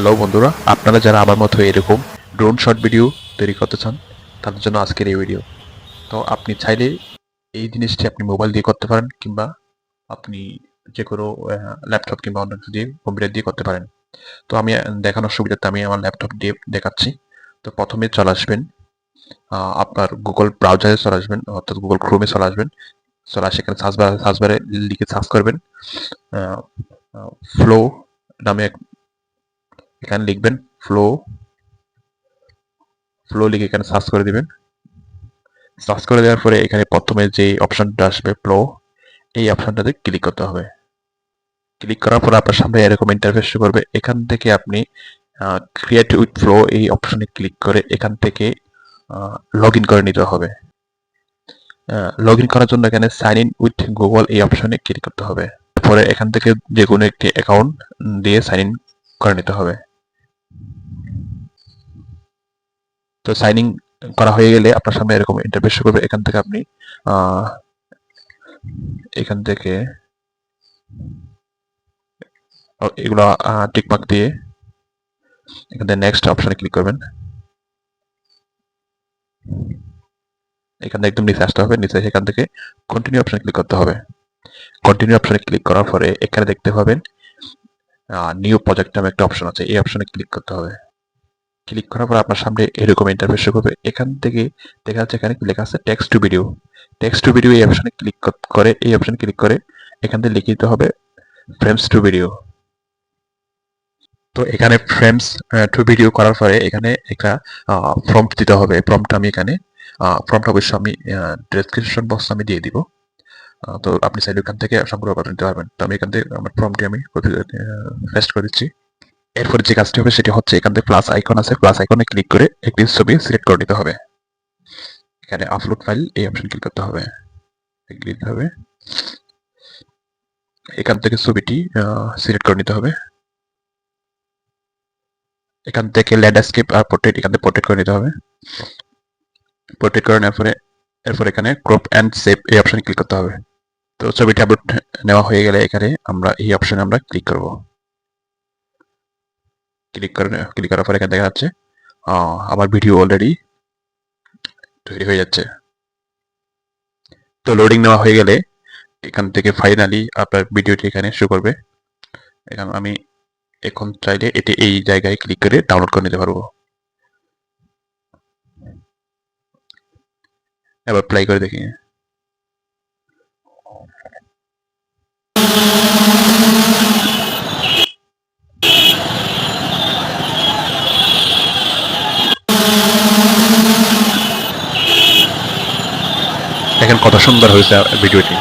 Hello বন্ধুরা, আপনারা যারা আমার মতো এরকম ড্রোন শর্ট ভিডিও তৈরি করতে চান, তাদের জন্য আজকের এই ভিডিও তো আপনি চাইলে এই জিনিসটি আপনি মোবাইল দিয়ে করতে পারেন কিংবা আপনি যে কোনো ল্যাপটপ কিংবা অন্য কিছু দিয়ে কম্পিউটার দিয়ে করতে পারেন। তো আমি দেখানোর সুবিধার্থে আমি আমার ল্যাপটপ দিয়ে দেখাচ্ছি। তো প্রথমে চলে আসবেন আপনার গুগল ব্রাউজারে চলে আসবেন, অর্থাৎ গুগল ক্রোমে চলে আসবেন। চলে আসে এখানে সার্চ বার সার্চ বারে লিখে সার্চ করবেন ফ্লো নামে এখানে লিখবেন ফ্লো ফ্লো লিখে এখানে সার্চ করে দিবেন। সার্চ করে দেওয়ার পরে এখানে প্রথমে যে অপশনটা আসবে ফ্লো এই অপশনটাতে ক্লিক করতে হবে। ক্লিক করার পর আপনার সামনে এরকম ইন্টারফেস করবে। এখান থেকে আপনি ক্রিয়েট উইথ ফ্লো এই অপশনে ক্লিক করে এখান থেকে লগ করে নিতে হবে। লগ করার জন্য এখানে সাইন ইন উইথ গুগল এই অপশনে ক্লিক করতে হবে। পরে এখান থেকে যে কোনো একটি অ্যাকাউন্ট দিয়ে সাইন ইন করে নিতে হবে। তো সাইনিং করা হয়ে গেলে আপনার সামনে এরকম ইন্টারফেস করবে, এখান থেকে আপনি এখান থেকে এগুলো টিকমার্ক দিয়ে এখান থেকে নেক্সট অপশনে ক্লিক করবেন। এখান থেকে একদম নিচে আসতে হবে, নিচে এখান থেকে কন্টিনিউ অপশনে ক্লিক করতে হবে। কন্টিনিউ অপশনে ক্লিক করার পরে এখানে দেখতে পাবেন নিউ প্রজেক্ট নামে একটা অপশন আছে, এই অপশনে ক্লিক করতে হবে। ক্লিক করার পর আপনার সামনে এরকম ইন্টারফেস করবে। এখান থেকে দেখা যাচ্ছে এখানে লেখা আছে text to video text to video এই অপশনে ক্লিক করে, এই অপশনে ক্লিক করে, এখান থেকে লিখে দিতে হবে ফ্রেমস টু ভিডিও তো এখানে ফ্রেমস টু ভিডিও করার পরে এখানে একটা প্রম্পট দিতে হবে। প্রম্পট আমি এখানে প্রম্পট অবশ্যই আমি ডেসক্রিপশন বক্স আমি দিয়ে দিব। তো আপনি চাইলে ওখান থেকে সংগ্রহ করে নিতে পারবেন। তো আমি এখান থেকে আমার প্রম্পটি আমি পেস্ট করে দিচ্ছি। এরপরে যে কাজটি হবে সেটি হচ্ছে এখান থেকে প্লাস আইকন আছে। প্লাস আইকনে ক্লিক করে একটি ছবি সিলেক্ট করে নিতে হবে। এখানে আপলোড ফাইল এই অপশন ক্লিক করতে হবে। ক্লিক হবে। এখান থেকে ছবিটি সিলেক্ট করে নিতে হবে। এখান থেকে ল্যান্ডস্কেপ আর পোর্ট্রেট এখান থেকে পোর্ট্রেট করে নিতে হবে। পোর্ট্রেট করে নেওয়ার পরে, এরপর এখানে ক্রপ অ্যান্ড সেভ এই অপশনে ক্লিক করতে হবে। তো ছবিটি আপলোড নেওয়া হয়ে গেলে এখানে আমরা এই অপশনে আমরা ক্লিক করব। ক্লিক করে ক্লিক করার পরে এখানে দেখা যাচ্ছে আমার ভিডিও অলরেডি তৈরি হয়ে যাচ্ছে। তো লোডিং নেওয়া হয়ে গেলে এখান থেকে ফাইনালি আপনার ভিডিওটি এখানে শো করবে। এখানে আমি এখন চাইলে এটি এই জায়গায় ক্লিক করে ডাউনলোড করে নিতে পারব। এবার প্লাই করে দেখি। দেখেন কত সুন্দর হয়েছে ভিডিওটি।